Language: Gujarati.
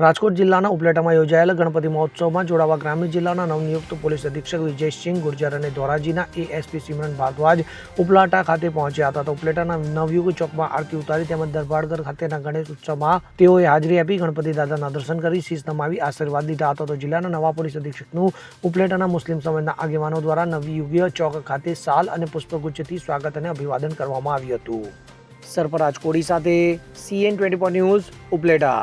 રાજકોટ જિલ્લાના ઉપલેટામાં યોજાયેલા ગણપતિ મહોત્સવમાં જોડાવા ગ્રામ્ય જિલ્લાના નવનિયુક્ત પોલીસ અધિક્ષક વિજયસિંહ ગુર્જર અને ધોરાજીના એએસપી સિમરન ભારદ્વાજ ઉપલાટા ખાતે પહોંચ્યા હતા. તો ઉપલેટાના નવયુગ ચોકમાં આરતી ઉતારી તેમજ દરબારગર ખાતેના ગણેશ ઉત્સવમાં તેઓએ હાજરી આપી ગણપતિ દાદાના દર્શન કરી શીશ નમાવી આશીર્વાદ લીધા હતા. તો જિલ્લાના નવા પોલીસ અધિક્ષકનું ઉપલેટાના મુસ્લિમ સમાજના આગેવાનો દ્વારા નવયુગીય ચોક ખાતે સાલ અને પુષ્પગુચ્છથી સ્વાગત અને અભિવાદન કરવામાં આવ્યું હતું. સરફરાજ કોડી સાથે સીએન ટ્વેન્ટી ન્યૂઝ ઉપલેટા.